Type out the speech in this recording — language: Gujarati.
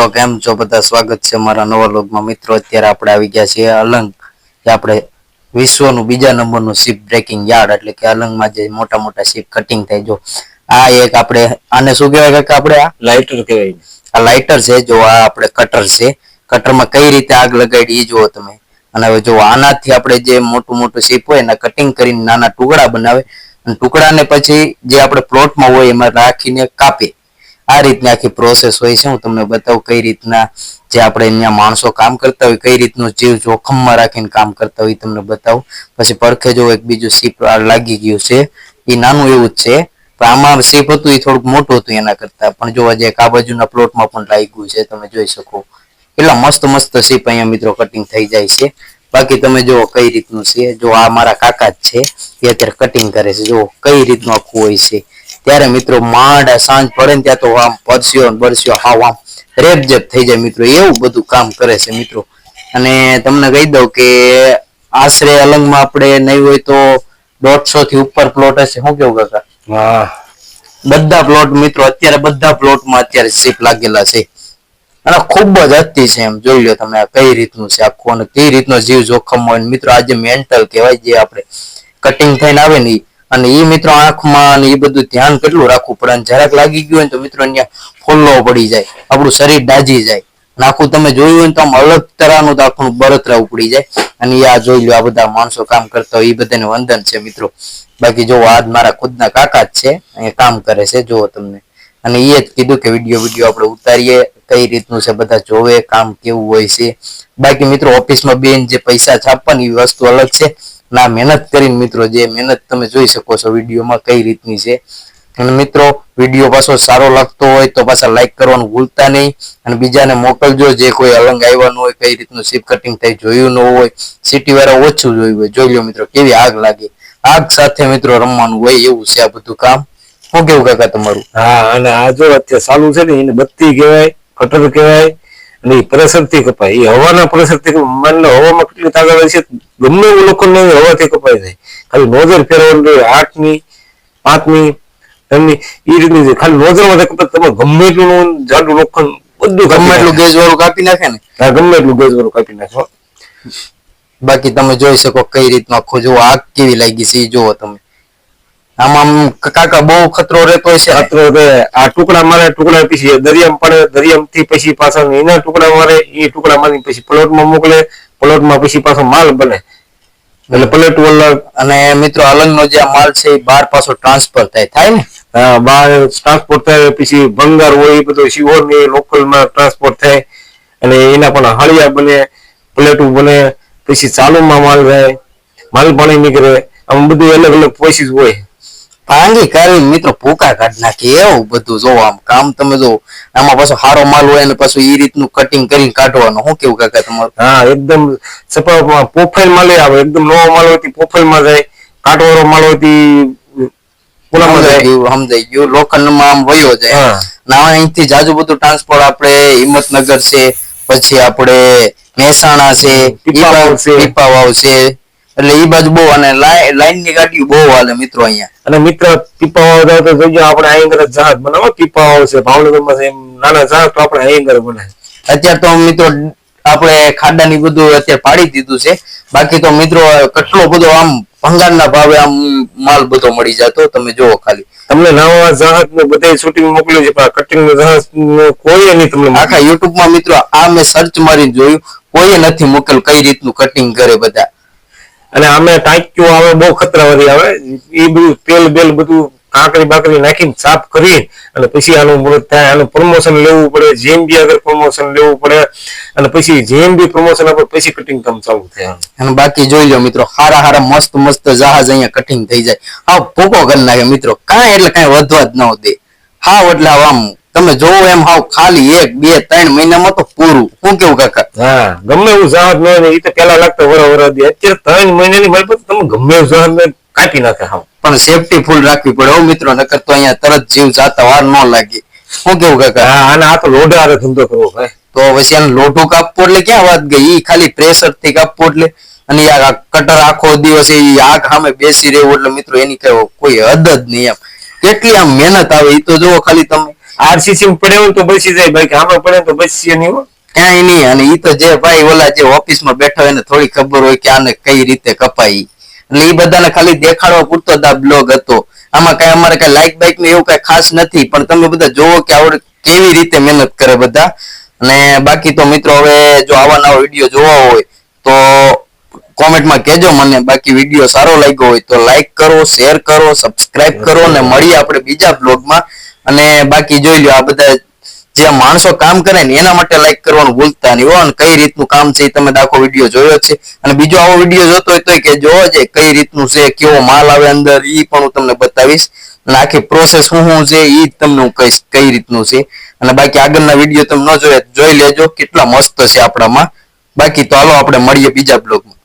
મિત્રો કેમ છો? બધા સ્વાગત છે મારા નવા લોગમાં મિત્રો અત્યારે આપણે આવી ગયા છીએ અલંગ. જે આપણે વિશ્વનું બીજા નંબરનું શિપ બ્રેકિંગ યાર્ડ એટલે કે અલંગમાં જે મોટા મોટા શિપ કટિંગ થાય. જો આ એક આપણે આને શું કહેવાય કે આપણે આ? લાઇટર કહેવાય. આ લાઇટર છે. જો આ આપણે કટર છે. કટરમાં કઈ રીતે આગ લગાડી એ જુઓ તમે. અને હવે જો આનાથી આપણે જે મોટું મોટું શીપ હોય એના કટિંગ કરીને નાના ટુકડા બનાવે. અને ટુકડાને પછી જે આપણે પ્લોટમાં હોય એમાં રાખીને કાપે. આ રીતની આખી પ્રોસેસ હોય છે. હું તમને બતાવું કઈ રીતના જે આપણે અહીંયા માણસો કામ કરતા હોય, કઈ રીતનું જીવ જોખમમાં રાખીને કામ કરતા હોય તમને બતાવું. પછી પડખે જો એક બીજું શીપ લાગી ગયું છે, એ નાનું એવું જ છે. પણ આમાં શીપ હતું, એ થોડુંક મોટું હતું એના કરતા. પણ જોવા જઈએ આ બાજુના પ્લોટમાં પણ લાગ્યું છે, તમે જોઈ શકો. એટલા મસ્ત મસ્ત સીપ અહીંયા મિત્રો કટિંગ થઈ જાય છે. બાકી તમે જુઓ કઈ રીતનું છે. જો આ મારા કાકા જ છે, એ અત્યારે કટિંગ કરે છે. જો કઈ રીતનું આખું હોય છે. ત્યારે મિત્રો માંડ સાંજ પડે ને ત્યાં તો આમ પરસ્યો બરસ્યો હાવ આમ રેપજેપ થઈ જાય મિત્રો એવું બધું કામ કરે છે મિત્રો. અને તમને કહી દઉં કે આશરે અલંગમાં આપણે નહીં હોય તો દોઢસો થી ઉપર પ્લોટ હશે. શું કેવું કાકા? હા બધા પ્લોટ મિત્રો અત્યારે બધા પ્લોટમાં અત્યારે શીપ લાગેલા છે. અને ખૂબ જ અતિ છે એમ જોઈ લો તમે કઈ રીતનું છે આખું અને કઈ રીતનો જીવ જોખમ હોય. મિત્રો આજે મેન્ટલ કહેવાય જે આપણે કટિંગ થઈને આવે ને. અને એ મિત્રો આંખમાં અને એ બધું ધ્યાન કેટલું રાખવું પડે? અને જરાક લાગી ગયું હોય તો મિત્રો અહીંયા ફોલ્લો પડી જાય. આપણું શરીર દાજી જાય. અને આખું તમે જોયું હોય તો આમ અલગ તરહનું તો આખું બળતરા ઉપડી જાય. અને આ જોઈ લો આ બધા માણસો કામ કરતા હોય એ બધાને વંદન છે મિત્રો. બાકી જો આજ મારા ખુદના કાકા જ છે, અહીંયા કામ કરે છે, જુઓ તમને. અને એ જ કીધું કે વીડિયો વીડિયો આપણે ઉતારીએ, કઈ રીતનું છે બધા જોવે, કામ કેવું હોય છે. બાકી મિત્રો ઓફિસમાં બેન જે પૈસા છાપવાની વસ્તુ અલગ છે. ના મહેનત કરીને મિત્રો, જે મહેનત તમે જોઈ શકો છો વિડીયોમાં કઈ રીતની છે. અને મિત્રો, વીડિયો પાછો સારો લાગતો હોય તો પાછા લાઈક કરવાનું ભૂલતા નહીં. અને બીજાને મોકલજો, જે કોઈ અલંગ આવ્યાનું હોય, કઈ રીતનું શીપ કટિંગ થઈ જોયું ન હોય. સિટી વાળા ઓછું જોયું હોય. જોઈ લો મિત્રો, કેવી આગ લાગે. આગ સાથે મિત્રો રમવાનું હોય એવું છે આ બધું કામ. શું કેવું કાકા તમારું? હા, અને આ જો અત્યારે ચાલુ છે ને, એને બત્તી કહેવાય, કટર કહેવાય અને એ પ્રેશરથી કપાય. એ હવાના પ્રેશરથી માન લો હવામાં કેટલી તાકાત છે? ગમે એવું લોકોને હવાથી કપાય જાય ખાલી નોઝર ફેરવાનું જોઈએ. આઠની પાંચની એમની એ રીતની છે ખાલી નોઝરમાં કપાય તમે ગમે એટલું જાડું લોખંડ બધું ગમે એટલું ગેસ વાળું કાપી નાખે ને? હા ગમે એટલું ગેસ વાળું કાપી નાખો. બાકી તમે જોઈ શકો કઈ રીતનું આખું જુઓ આગ કેવી લાગી છે એ જુઓ તમે. આમાં કાકા બહુ ખતરો રહેતો છે ને? માત્ર આ ટુકડા મારે ટુકડા પછી દરિયામાં પડે દરિયામથી પછી પાછા એના ટુકડા મારે એ ટુકડા મારી પછી પ્લોટમાં મોકલે પ્લોટમાં પછી પાછો માલ બને. એટલે પ્લેટ વલર અને મિત્રો અલંગનો જે માલ છે એ બાર પાછો ટ્રાન્સફર થાય. થાય ને? બહાર ટ્રાન્સપોર્ટ થાય પછી ભંગાર હોય એ બધો શિહોર લોકલ લોકલમાં ટ્રાન્સપોર્ટ થાય અને એના પણ હળિયા બને પ્લેટો બને પછી ચાલુમાં માલ જાય માલ પાણી નીકળે આમ બધું અલગ અલગ પ્રોસેસ હોય. ભાંગી કરી મિત્રો ભૂકા કાઢી નાખી. એવું બધું જોવો આમ કામ તમે જો આમાં પાછો હારો માલ હોય અને પાછું એ રીતનું કટિંગ કરીને કાઢવાનું. શું કેવું કાકા તમારું? હા એકદમ સપા પ્રોફાઇલ માલ આવે. એકદમ નવો માલ હોય પ્રોફાઇલમાં જાય. કાટવાળો માલ હોય પુલામાં જાય. સમજાઈ ગયું. લોખંડમાં આમ વયો જાય. હા. ના અહીંથી જાજુ બધું ટ્રાન્સપોર્ટ આપણે હિંમતનગર છે પછી આપણે મહેસાણા છે પીપાવાવ છે. એટલે ઈ બાજુ બહુ અને લાઈનની ગાડીઓ બહુ હાલે મિત્રો અહીંયા. અને મિત્ર પીપાવાવ જાય તો આપણે આયંગર જહાજ બનાવો. પીપાવાવ છે ભાવનગરમાં છે નાના જહાજ તો આપણે આયંગર બનાવે અત્યારે તો મિત્રો આપણે ખાડાની બધું અત્યારે પાડી દીધું છે. બાકી તો મિત્રો કેટલો બધો આમ ભંગારના ભાવે આમ માલ બધો મળી જતો તમે જુઓ ખાલી. તમને નવા જહાજ ને બધે શૂટિંગ મોકલ્યું છે પણ કટિંગનું જહાજ કોઈ નહીં તમને આખા યુટ્યુબમાં મિત્રો આ મેં સર્ચ મારીને જોયું કોઈએ નથી મોકલ કઈ રીતનું કટિંગ કરે બધા. અને આમે ટાંક્યું આવે, બહુ ખતરાવાળી આવે. એ બધું તેલ બેલ બધું કાંકરી બાકરી નાખીને સાફ કરી અને પછી આનું મુહૂર્ત થાય, આનું પ્રમોશન લેવું પડે જેમ બી આગળ પ્રમોશન લેવું પડે. અને પછી જેમ બી પ્રમોશન આપે, પછી કટિંગ કામ ચાલુ થાય અને બાકી જોઈ લો મિત્રો, હારા હારા મસ્ત મસ્ત જહાજ અહીંયા કટિંગ થઈ જાય. હા, ભૂકો કરી નાખે મિત્રો. કાંઈ એટલે કાંઈ વધવા જ ન દે. હા એટલે આમ તમે જોવો એમ હાવ ખાલી એક બે ત્રણ મહિનામાં તો પૂરું. શું કેવું કાકા? હા ગમે એવું જહાજ ન હોય એ તો પેલા લાગતા વરા વરો દે. અત્યારે ત્રણ મહિનાની મારી પાસે તમે ગમે એવું જહાજ ને કાપી નાખે હાવ. પણ સેફટી ફૂલ રાખવી પડે હો મિત્રો નકર તો અહીંયા તરત જીવ જાતા વાર ન લાગે. શું કેવું કાકા? હા અને આ તો લોઢારે ધંધો કરવો ભાઈ તો પછી એને લોઢું કાપવું એટલે ક્યાં વાત ગઈ? ઈ ખાલી પ્રેશરથી કાપવું એટલે. અને આ કટર આખો દિવસ એ આગ સામે બેસી રહેવું એટલે મિત્રો એની કોઈ હદ જ નહીં એમ કેટલી આમ મહેનત આવે એ તો જુઓ ખાલી તમે. આરસીસી પડે હોય તો બચી જાય બાકી આમાં પડે તો બચશે નહીં કઈ નહીં, અને ઈ તો જે ભાઈ ઓલા જે ઓફિસમાં બેઠા એને થોડી ખબર હોય કે આને કઈ રીતે કપાય એટલે ઈ બધાને ખાલી દેખાડવા પૂરતો દા બ્લોગ હતો. આમાં કઈ અમારે કઈ લાઈક બાઈક ને એવું કઈ ખાસ નથી, પણ તમે બધા જોવો કે આવડે કેવી રીતે મહેનત કરે બધા. અને બાકી તો મિત્રો હવે જો આવા નવા વીડિયો જોવા હોય, તો કોમેન્ટમાં કહેજો મને. બાકી વીડિયો સારો લાગ્યો હોય તો લાઈક કરો શેર કરો સબસ્ક્રાઇબ કરો, અને મળીએ આપણે બીજા બ્લોગમાં. અને બાકી જોઈ લો આ બધા જે માણસો કામ કરે ને એના માટે લાઈક કરવાનું ભૂલતા નહીં હો. અને કઈ રીતનું કામ છે એ તમે આખો વીડિયો જોયો છે. અને બીજો આવો વીડિયો જોતો હોય તો કે જોવો છે કઈ રીતનું છે, કેવો માલ આવે અંદર એ પણ હું તમને બતાવીશ. અને આખી પ્રોસેસ શું શું છે એ તમને હું કહીશ કઈ રીતનું છે. અને બાકી આગળના વીડિયો તમે ન જોયા જોઈ લેજો. કેટલા મસ્ત છે આપણામાં. બાકી તો હાલો આપણે મળીએ બીજા બ્લોગમાં.